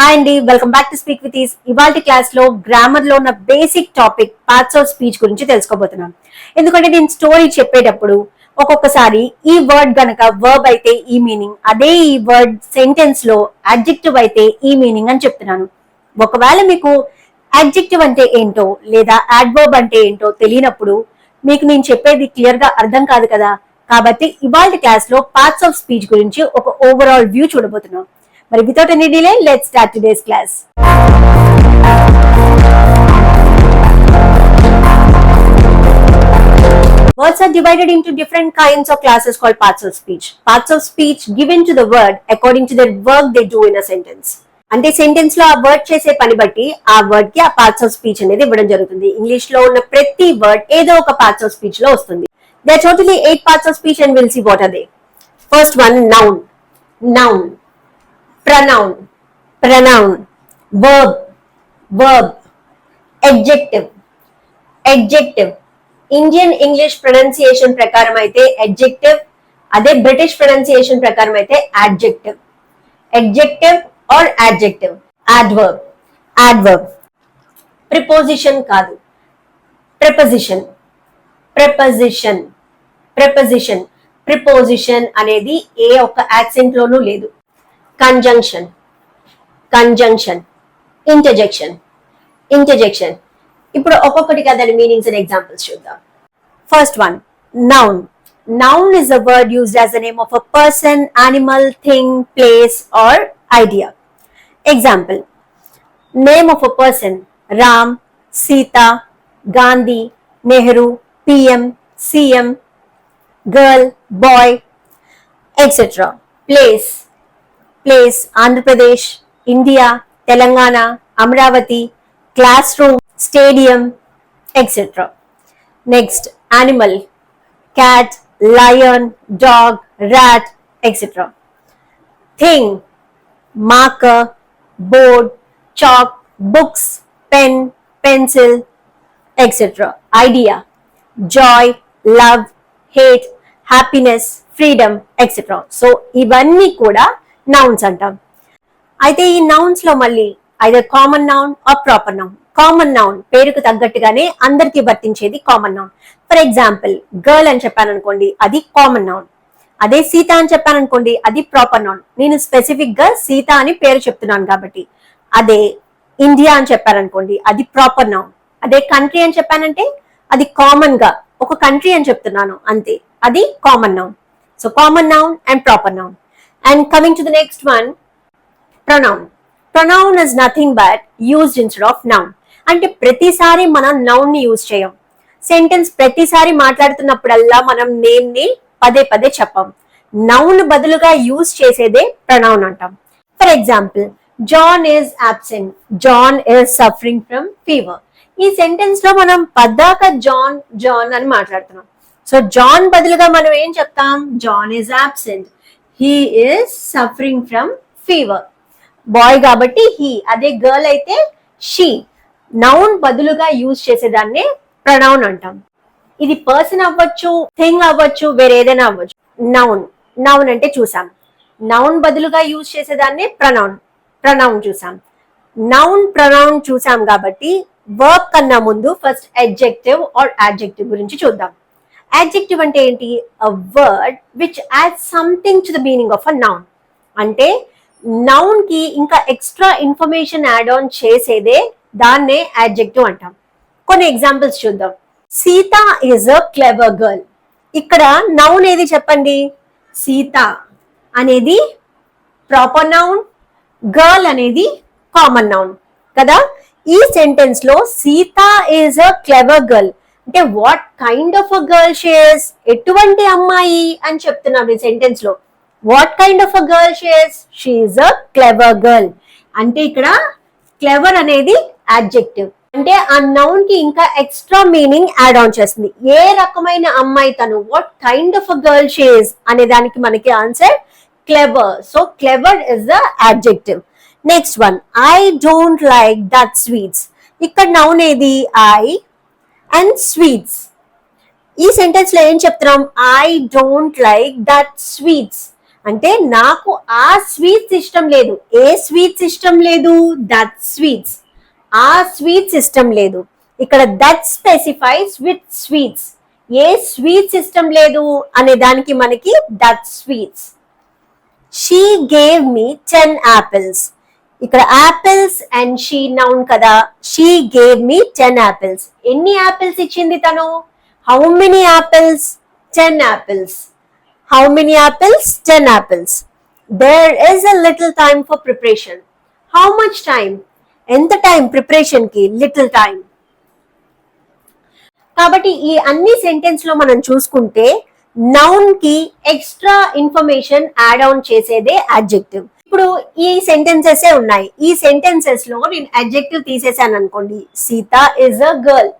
Hi అండి welcome back to speak with ease ఇవాళ క్లాస్లో గ్రామర్లో ఉన్న basic topic parts of speech గురించి తెలుసుకోబోతున్నాం. ఎందుకంటే నేను స్టోరీ చెప్పేటప్పుడు ఒక్కొక్కసారి ఈ వర్డ్ గనక వర్బ్ అయితే ఈ మీనింగ్ అదే ఈ వర్డ్ సెంటెన్స్లో అడ్జెక్టివ్ అయితే ఈ మీనింగ్ అని చెప్తున్నాను. ఒకవేళ మీకు అడ్జెక్టివ్ అంటే ఏంటో లేదా అడ్వర్బ్ అంటే ఏంటో తెలియనప్పుడు మీకు నేను చెప్పేది క్లియర్గా అర్థం కాదు కదా. కాబట్టి ఇవాళ క్లాస్లో పార్ట్స్ ఆఫ్ స్పీచ్ గురించి ఒక ఓవరాల్ వ్యూ చూడబోతున్నాం. మరి without any delay let start today's class Words are divided into different kinds of classes called parts of speech. Parts of speech given to the word according to the work they do in a sentence. అంటే సెంటెన్స్లో ఆ word చేసే పని బట్టి ఆ వర్డ్కి ఆ parts of speech అనేది ఇవ్వడం జరుగుతుంది. ఇంగ్లీష్లో ఉన్న ప్రతి వర్డ్ ఏదో ఒక పార్ట్స్ ఆఫ్ స్పీచ్లో వస్తుంది. They totally eight parts of speech and will see what are they first one noun noun pronoun pronoun verb verb adjective adjective Indian English pronunciation ప్రకారం అయితే అడ్జెక్టివ్ అదే బ్రిటిష్ ప్రొనౌన్సియేషన్ ప్రకారం అయితే adjective adjective or adjective adverb adverb preposition కాదు preposition preposition preposition preposition అనేది ఏ ఒక్క accent లోనూ లేదు కంజంక్షన్ కంజంక్షన్ ఇంటర్జెక్షన్ ఇంటర్జెక్షన్ ఇప్పుడు ఒక్కొక్కటిగా దాని మీనింగ్స్ అండ్ ఎగ్జాంపుల్స్ చూద్దాం. First one noun noun is a word used as the name of a person animal thing place or idea example name of a person Ram Sita Gandhi Nehru PM CM girl boy etcetera place place Andhra Pradesh India Telangana Amaravati classroom stadium etcetera next animal cat lion dog rat etcetera thing marker board chalk books pen pencil etcetera idea joy love hate happiness freedom etcetera so ఇవన్నీ కూడా nouns అంటాం. అయితే ఈ నౌన్స్లో మళ్ళీ either common noun or proper noun common noun పేరుకు తగ్గట్టుగానే అందరికీ వర్తించేది common noun for example girl అని చెప్పాను అనుకోండి అది కామన్ నౌన్ అదే సీత అని చెప్పాను అనుకోండి అది ప్రాపర్ నౌన్ నేను స్పెసిఫిక్గా సీత అని పేరు చెప్తున్నాను కాబట్టి. అదే ఇండియా అని చెప్పారనుకోండి అది ప్రాపర్ నౌన్ అదే కంట్రీ అని చెప్పానంటే అది కామన్గా ఒక కంట్రీ అని చెప్తున్నాను అంతే. అది common noun so common noun and proper noun and coming to the next one pronoun pronoun is nothing but used instead of noun అంటే ప్రతిసారి మనం నౌన్ని యూజ్ చేయం. సెంటెన్స్ ప్రతిసారి మాట్లాడుతున్నప్పుడల్లా మనం నేమ్ని పదే పదే చెప్పం. నౌన్ బదులుగా యూజ్ చేసేదే ప్రొనౌన్ అంటాం. For example John is absent John is suffering from fever ఈ సెంటెన్స్లో మనం పద్దాక జాన్ జాన్ అని మాట్లాడుతున్నాం. సో జాన్ బదులుగా మనం ఏం చెప్తాం? John is absent he is suffering from fever boy కాబట్టి హీ అదే గర్ల్ అయితే షీ నౌన్ బదులుగా యూజ్ చేసేదాన్నే ప్రనౌన్ అంటాం. ఇది పర్సన్ అవ్వచ్చు థింగ్ అవ్వచ్చు వేరే ఏదైనా అవ్వచ్చు. నౌన్ నౌన్ అంటే చూసాం. నౌన్ బదులుగా యూజ్ చేసేదాన్నే ప్రనౌన్ ప్రనౌన్ చూసాం. నౌన్ ప్రనౌన్ చూసాం కాబట్టి వర్క్ కన్నా ముందు ఫస్ట్ ఎడ్జెక్టివ్ ఆర్ adjective గురించి చూద్దాం. యాడ్జెక్టివ్ అంటే ఏంటి? A word which add something to the meaning of a noun అంటే నౌన్కి ఇంకా ఎక్స్ట్రా ఇన్ఫర్మేషన్ యాడ్ ఆన్ చేసేదే దాన్నే యాడ్జెక్టివ్ అంటాం. కొన్ని ఎగ్జాంపుల్స్ చూద్దాం. Sita is a clever girl ఇక్కడ నౌన్ ఏది చెప్పండి? సీత అనేది ప్రాపర్ నౌన్ గర్ల్ అనేది కామన్ నౌన్ కదా? ఈ సెంటెన్స్లో Sita is a clever girl అంటే what kind of a girl she's ఎటువంటి అమ్మాయి అని చెప్తున్నాం ఈ సెంటెన్స్లో. What kind of a girl she's she a clever girl అంటే ఇక్కడ క్లెవర్ అనేది అబ్జెక్టివ్ అంటే ఆ నౌన్కి ఇంకా ఎక్స్ట్రా మీనింగ్ యాడ్ ఆన్ చేస్తుంది. ఏ రకమైన అమ్మాయి తను what kind of a girl she's అనే దానికి మనకి answer clever so clever is the next one I don't like that sweets ఇక్కడ నౌన్ ఏది? ఐ అండ్ స్వీట్స్ ఈ సెంటెన్స్లో ఏం చెప్తున్నాం? I don't like that sweets అంటే నాకు ఆ స్వీట్స్ ఇష్టం లేదు. ఏ స్వీట్స్ ఇష్టం లేదు? దట్ స్వీట్స్ ఆ స్వీట్స్ ఇష్టం లేదు. ఇక్కడ దట్ స్పెసిఫైస్ విత్ స్వీట్స్ ఏ స్వీట్స్ ఇష్టం లేదు అనే దానికి మనకి that sweets she gave me ten apples ఇక్కడ యాపిల్స్ అండ్ షీ నౌన్ కదా. She gave me ten apples ఎన్ని యాపిల్స్ ఇచ్చింది తను? How many apples ten apples how many apples ten apples there is a little time for preparation how much time ఎంత time ప్రిపరేషన్కి? Little time కాబట్టి ఈ అన్ని సెంటెన్స్లో మనం చూసుకుంటే నౌన్కి ఎక్స్ట్రా ఇన్ఫర్మేషన్ యాడ్ ఆన్ చేసేదే అడ్జెక్టివ్ ఇప్పుడు ఈ సెంటెన్సెస్ ఉన్నాయి. ఈ సెంటెన్సెస్లో నేను అడ్జెక్టివ్ తీసేసాను అనుకోండి. సీత ఇస్ అ గర్ల్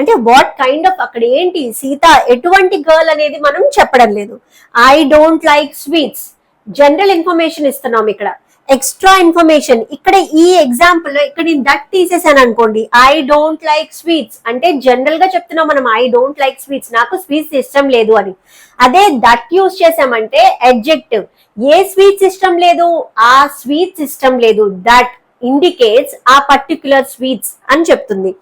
అంటే వాట్ కైండ్ ఆఫ్ అక్కడ ఏంటి? సీత ఎటువంటి గర్ల్ అనేది మనం చెప్పడం లేదు. I don't like sweets general information ఇస్తున్నాం ఇక్కడ. ఎక్స్ట్రా ఇన్ఫర్మేషన్ ఇక్కడ ఈ ఎగ్జాంపుల్లో ఇక్కడ నేను దట్ తీసేసాను అనుకోండి. ఐ డోంట్ లైక్ స్వీట్స్ అంటే జనరల్గా చెప్తున్నాం మనం ఐ డోంట్ లైక్ స్వీట్స్ నాకు స్వీట్స్ ఇష్టం లేదు అని. అదే దట్ యూస్ చేసామంటే అడ్జెక్టివ్ ఏ స్వీట్స్ ఇష్టం లేదు? ఆ స్వీట్స్ ఇష్టం లేదు. దట్ ఇండికేట్స్ ఆ పర్టిక్యులర్ స్వీట్స్ అని చెప్తుంది.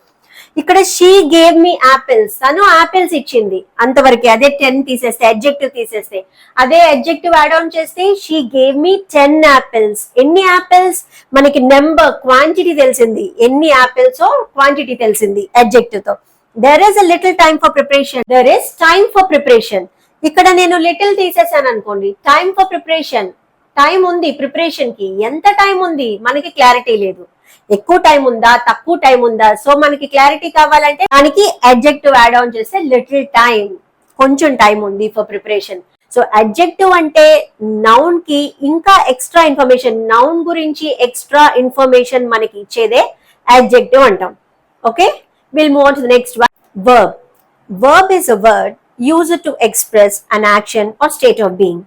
ఇక్కడ షీ గేవ్ మీ యాపిల్స్ తను యాపిల్స్ ఇచ్చింది. అంతవరకు అదే టెన్ తీసేస్తే అడ్జెక్టివ్ తీసేస్తే. అదే అడ్జెక్టివ్ యాడ్ ఆన్ చేస్తే she gave me ten apples ఎన్ని యాపిల్స్ మనకి నెంబర్ క్వాంటిటీ తెలిసింది. ఎన్ని యాపిల్స్ క్వాంటిటీ తెలిసింది అడ్జెక్టివ్తో there is a little time for preparation there is time for preparation ఇక్కడ నేను లిటిల్ తీసేసాను అనుకోండి. టైమ్ ఫర్ ప్రిపరేషన్ టైం ఉంది ప్రిపరేషన్కి. ఎంత టైం ఉంది? మనకి క్లారిటీ లేదు. ఎక్కువ టైం ఉందా తక్కువ టైం ఉందా? సో మనకి క్లారిటీ కావాలంటే దానికి అడ్జెక్టివ్ యాడ్ ఆన్ చేస్తే లిటిల్ టైం కొంచెం టైం ఉంది ఫర్ ప్రిపరేషన్ సో అడ్జెక్టివ్ అంటే నౌన్కి ఇంకా ఎక్స్ట్రా ఇన్ఫర్మేషన్ నౌన్ గురించి ఎక్స్ట్రా ఇన్ఫర్మేషన్ మనకి ఇచ్చేదే అడ్జెక్టివ్ అంటాం. Okay will move to next one verb verb is a word use to express an action or state of being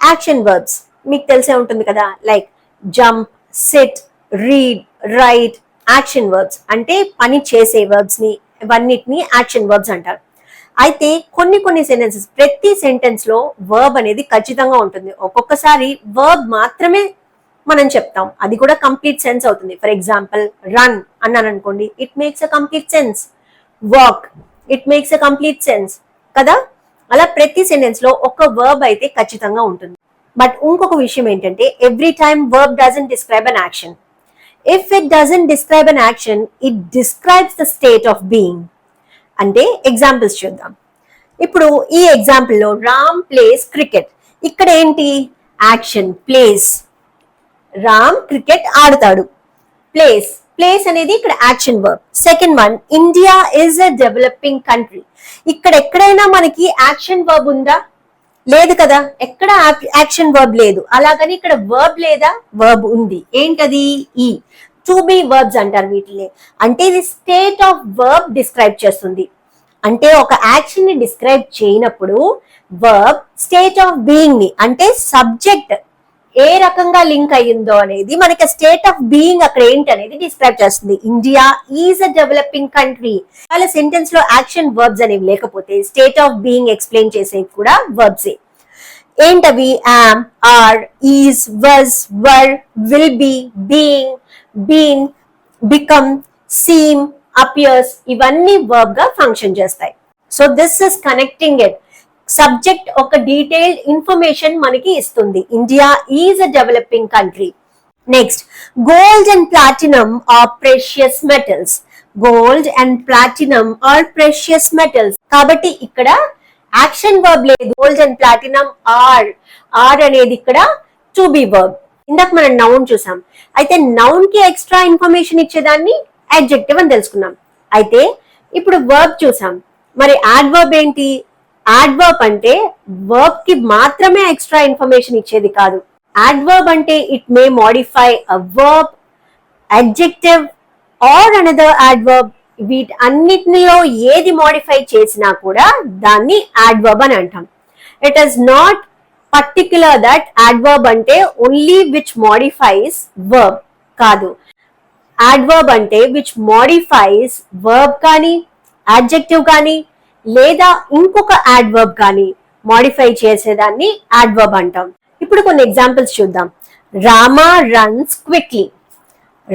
action verbs మీకు తెలిసే ఉంటుంది కదా? Like jump sit read write action verbs అంటే పని చేసే వర్బ్స్ని ఇవన్నిటిని యాక్షన్ వర్బ్స్ అంటారు. అయితే కొన్ని కొన్ని సెంటెన్సెస్ ప్రతి సెంటెన్స్లో వర్బ్ అనేది ఖచ్చితంగా ఉంటుంది. ఒక్కొక్కసారి వర్బ్ మాత్రమే మనం చెప్తాం. అది కూడా కంప్లీట్ సెన్స్ అవుతుంది. ఫర్ ఎగ్జాంపుల్ రన్ అన్నాను అనుకోండి it makes a complete sense walk it makes a complete sense కదా? అలా ప్రతి సెంటెన్స్లో ఒక వర్బ్ అయితే ఖచ్చితంగా ఉంటుంది. బట్ ఇంకొక విషయం ఏంటంటే every time verb doesn't describe an action if it doesn't describe an action it describes the state of being అంటే ఎగ్జాంపుల్స్ చూద్దాం. ఇప్పుడు ఈ ఎగ్జాంపుల్లో రామ్ ప్లేస్ క్రికెట్ ఇక్కడ ఏంటి? యాక్షన్ ప్లేస్ రామ్ క్రికెట్ ఆడతాడు. ప్లేస్ ప్లేస్ అనేది ఇక్కడ action verb second one India is a developing country ఇక్కడ ఎక్కడైనా మనకి యాక్షన్ వర్బ్ ఉందా? లేదు కదా. ఎక్కడ యాక్షన్ వర్బ్ లేదు. అలాగని ఇక్కడ వర్బ్ లేదా వర్బ్ ఉంది. ఏంటది? ఈ. టు బి వర్బ్స్ అంటారు వీటిని. అంటే ఇది స్టేట్ ఆఫ్ వర్బ్ డిస్క్రైబ్ చేస్తుంది. అంటే ఒక యాక్షన్ని డిస్క్రైబ్ చేయనప్పుడు వర్బ్ స్టేట్ ఆఫ్ బీయింగ్ని అంటే సబ్జెక్ట్ ఏ రకంగా లింక్ అయ్యిందో అనేది మనకి స్టేట్ ఆఫ్ బీయింగ్ అక్కడ ఏంటి అనేది డిస్క్రైబ్ చేస్తుంది. India is a developing country. వాళ్ళ సెంటెన్స్లో యాక్షన్ వర్బ్స్ అనేవి లేకపోతే స్టేట్ ఆఫ్ బీయింగ్ ఎక్స్ప్లెయిన్ చేసేవి కూడా వర్బ్సే ఏంటవి? Am are is was were will be being been become seem appears ఇవన్నీ వర్బ్గా ఫంక్షన్ చేస్తాయి. So this is connecting it subject ఒక డీటెయిల్డ్ ఇన్ఫర్మేషన్ మనకి ఇస్తుంది. India is a developing country. Next gold and platinum are precious metals. Gold and platinum are precious metals. కాబట్టి ఇక్కడ action verb లేదు. Gold and platinum are are అనేది ఇక్కడ to be verb. ఇందాక మనం నౌన్ చూసాం. అయితే నౌన్కి ఎక్స్ట్రా ఇన్ఫర్మేషన్ ఇచ్చేదాన్ని అడ్జెక్టివ్ అని తెలుసుకున్నాం. అయితే ఇప్పుడు వర్బ్ చూసాం. మరి యాడ్వర్బ్ ఏంటి? యాడ్వర్బ్ అంటే వర్బ్కి మాత్రమే ఎక్స్ట్రా ఇన్ఫర్మేషన్ ఇచ్చేది కాదు. యాడ్వర్బ్ అంటే it may modify a verb adjective or another adverb వీటి అన్నిటిలో ఏది మోడిఫై చేసినా కూడా దాన్ని యాడ్వర్బ్ అని అంటాం. It is not particular that adverb అంటే ఓన్లీ విచ్ మోడిఫైస్ వర్బ్ కాదు. యాడ్వర్బ్ అంటే విచ్ మోడిఫైస్ వర్బ్ కానీ యాడ్జెక్టివ్ కానీ లేదా ఇంకొక యాడ్వర్బ్ కానీ మాడిఫై చేసేదాన్ని యాడ్వర్బ్ అంటాం. ఇప్పుడు ఇప్పుడు కొన్ని ఎగ్జాంపుల్స్ చూద్దాం. Rama runs quickly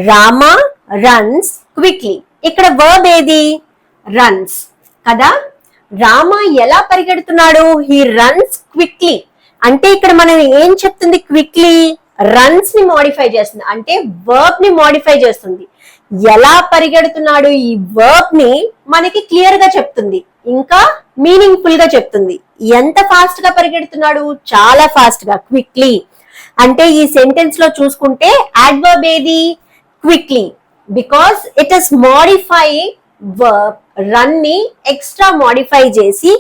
Rama runs quickly ఇక్కడ వర్బ్ ఏది? రన్స్ కదా? రామ ఎలా పరిగెడుతున్నాడు? హీ రన్స్ క్విక్లీ అంటే ఇక్కడ మనం ఏం చెప్తుంది క్విక్లీ రన్స్ని మోడిఫై చేస్తుంది. అంటే వర్బ్ని మోడిఫై చేస్తుంది. ఎలా పరిగెడుతున్నాడు? ఈ వర్బ్ని మనకి క్లియర్గా చెప్తుంది. ఇంకా మీనింగ్ఫుల్గా చెప్తుంది. ఎంత ఫాస్ట్గా పరిగెడుతున్నాడు? చాలా ఫాస్ట్గా క్విక్లీ అంటే ఈ సెంటెన్స్లో చూసుకుంటే యాడ్వర్బ్ ఏది? Quickly because it is modify verb రన్ని extra modify చేసి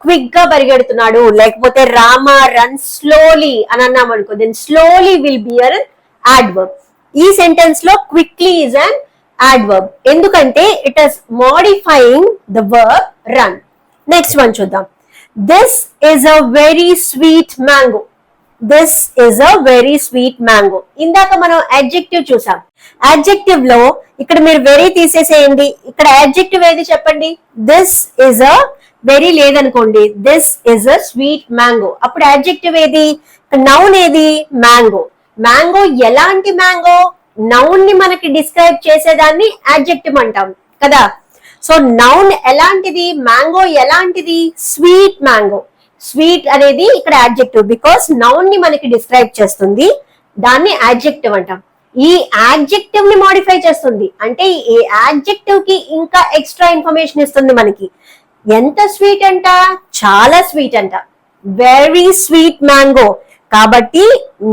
క్విక్గా పరిగెడుతున్నాడు. లేకపోతే రామ రన్ స్లోలీ అని అన్నాం అనుకో then slowly will be a adverb adverb ఈ సెంటెన్స్లో క్విక్లీ ఇస్ అన్ యాడ్వర్బ్ ఎందుకంటే it is modifying the verb run next one చూద్దాం. This is a very sweet mango this is a very sweet mango ఇందాక మనం adjective చూసాం. అడ్జెక్టివ్లో ఇక్కడ మీరు very తీసేసేయండి. ఇక్కడ అడ్జెక్టివ్ ఏది చెప్పండి? దిస్ ఇస్ అ వెరీ లేదనుకోండి. This is a sweet mango అప్పుడు అడ్జెక్టివ్ ఏది? నౌన్ ఏది? మ్యాంగో మ్యాంగో ఎలాంటి మ్యాంగో నౌన్ని మనకి డిస్క్రైబ్ చేసేదాన్ని యాడ్జెక్టివ్ అంటాం కదా? సో నౌన్ ఎలాంటిది? మ్యాంగో ఎలాంటిది? స్వీట్ మ్యాంగో స్వీట్ అనేది ఇక్కడ యాడ్జెక్టివ్ బికాస్ నౌన్ని మనకి డిస్క్రైబ్ చేస్తుంది దాన్ని యాడ్జెక్టివ్ అంటాం. ఈ యాడ్జెక్టివ్ని మోడిఫై చేస్తుంది. అంటే ఈ యాడ్జెక్టివ్కి ఇంకా ఎక్స్ట్రా ఇన్ఫర్మేషన్ ఇస్తుంది మనకి. ఎంత స్వీట్ అంట? చాలా స్వీట్ అంట. వెరీ స్వీట్ మ్యాంగో కాబట్టి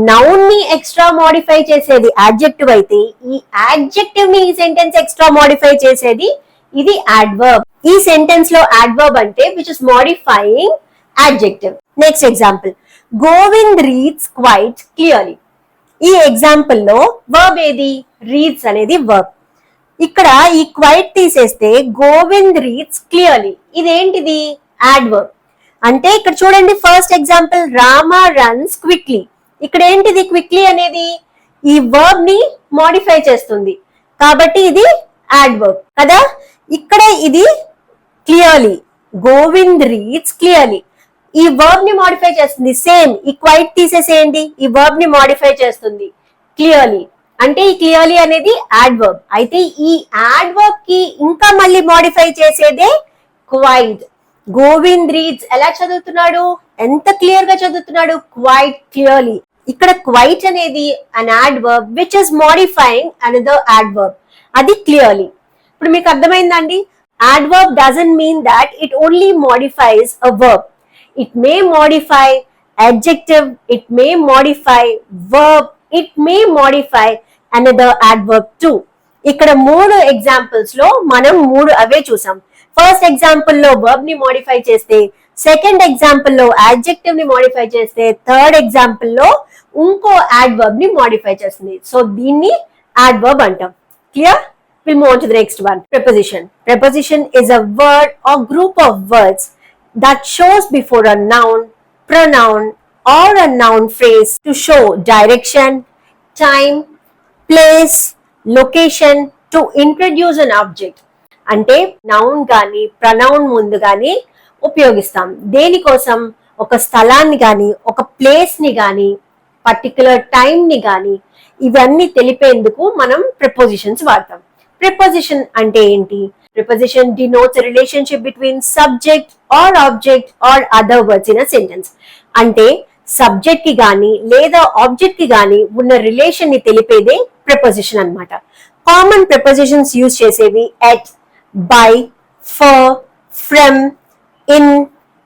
నౌన్ని ఎక్స్ట్రా మోడిఫై చేసేది యాడ్జెక్టివ్ అయితే ఈ యాడ్జెక్టివ్ని ఈ సెంటెన్స్ ఎక్స్ట్రా మోడిఫై చేసేది ఇది యాడ్వర్బ్ ఈ సెంటెన్స్లో యాడ్వర్బ్ అంటే which is modifying adjective next example Govind reads quite clearly ఈ ఎగ్జాంపుల్లో వర్బ్ ఏది? రీడ్స్ అనేది వర్బ్ ఇక్కడ ఈ క్వైట్ తీసేస్తే గోవింద్ రీడ్స్ క్లియర్లీ ఇదేంటిది? యాడ్వర్బ్ అంటే ఇక్కడ చూడండి first example Rama runs quickly ఇక్కడ ఏంటిది క్విక్లీ అనేది? ఈ వర్బ్ని మోడిఫై చేస్తుంది. కాబట్టి ఇది యాడ్ వర్బ్ కదా? ఇక్కడ ఇది క్లియర్లీ గోవింద్ రీడ్స్ క్లియర్లీ ఈ వర్బ్ని మోడిఫై చేస్తుంది. సేమ్ ఈ క్వైట్ తీసేసేయండి. ఈ వర్బ్ని మోడిఫై చేస్తుంది. క్లియర్లీ అంటే ఈ క్లియర్లీ అనేది యాడ్ వర్బ్ అయితే ఈ యాడ్వర్బ్కి ఇంకా మళ్ళీ మోడిఫై చేసేదే క్వైట్ గోవింద్ రీడ్స్ ఎలా చదువుతున్నాడు? ఎంత క్లియర్గా చదువుతున్నాడు? Quiet clearly. ఇక్కడ క్వైట్ అనేది an adverb which is modifying another adverb అది క్లియర్లీ. ఇప్పుడు మీకు అర్థమైందండి? Adverb doesn't mean that it only modifies a verb it may modify adjective it may modify verb it may modify another adverb too. ఇక్కడ మూడు ఎగ్జాంపుల్స్లో మనం మూడు అవే చూసాం. ఫస్ట్ ఎగ్జాంపుల్లో వర్బ్ని మోడిఫై చేస్తే సెకండ్ ఎగ్జాంపుల్లో యాడ్జెక్టివ్ని మోడిఫై చేస్తే థర్డ్ ఎగ్జాంపుల్లో ఇంకో యాడ్వర్బ్ని మోడిఫై చేస్తుంది సో దీన్ని యాడ్వర్బ్ అంటాం clear We'll move on to the next one. Preposition. Preposition is a word or group of words that shows before a noun, pronoun, or a noun phrase to show direction, time, place, location, to introduce an object. అంటే noun కానీ pronoun ముందు కానీ ఉపయోగిస్తాం. దేనికోసం? ఒక స్థలాన్ని కానీ ఒక ప్లేస్ని కానీ పర్టికులర్ టైం ని కానీ ఇవన్నీ తెలిపేందుకు మనం ప్రిపోజిషన్స్ వాడతాం. ప్రిపోజిషన్ అంటే ఏంటి? Preposition denotes relationship between subject or object or other words in a sentence అంటే సబ్జెక్ట్కి గాని లేదా ఆబ్జెక్ట్కి గాని ఉన్న రిలేషన్ని తెలిపేదే ప్రిపోజిషన్ అన్నమాట. కామన్ ప్రిపోజిషన్స్ యూజ్ చేసేవి at by for from in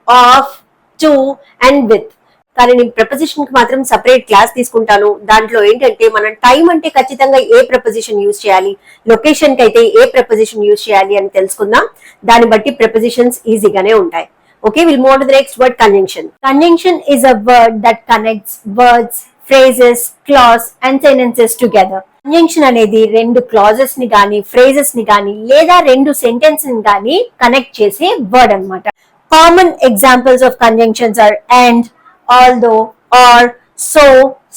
of to and with కానీ నేను ప్రపోజిషన్కి మాత్రం సపరేట్ క్లాస్ తీసుకుంటాను. దాంట్లో ఏంటంటే మనం టైం అంటే ఖచ్చితంగా ఏ ప్రపోజిషన్ యూజ్ చేయాలి? లొకేషన్కి అయితే ఏ ప్రపోజిషన్ యూజ్ చేయాలి అని తెలుసుకుందాం. దాన్ని బట్టి ప్రపోజిషన్స్ ఈజీగానే ఉంటాయి. Okay will move the next word conjunction conjunction is a word that connects words phrases clause and sentences together conjunction అనేది రెండు క్లాజెస్ని గాని ఫ్రేజెస్ని గాని లేదా రెండు సెంటెన్స్ని గాని కనెక్ట్ చేసే వర్డ్ అనమాట common examples of conjunctions are and although or so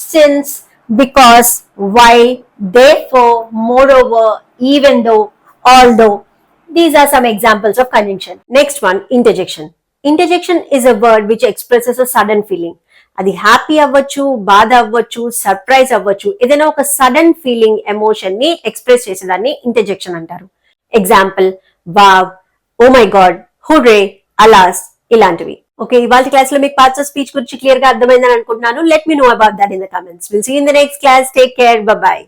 since because why therefore moreover even though although these are some examples of conjunction next one interjection interjection is a word which expresses a sudden feeling అది happy అవ్వచ్చు బాధ అవ్వచ్చు surprise అవ్వచ్చు ఏదైనా ఒక sudden feeling ఎమోషన్ని express చేసేదాన్ని interjection అంటారు. Example wow oh my God hurray alas ఇలాంటివి. ఓకే ఇవాళ క్లాస్లో మీకు పార్ట్స్ ఆఫ్ స్పీచ్ గురించి క్లియర్గా అర్థమైందని అనుకుంటున్నాను. Let me know about that in the comments will see in the next class take care bye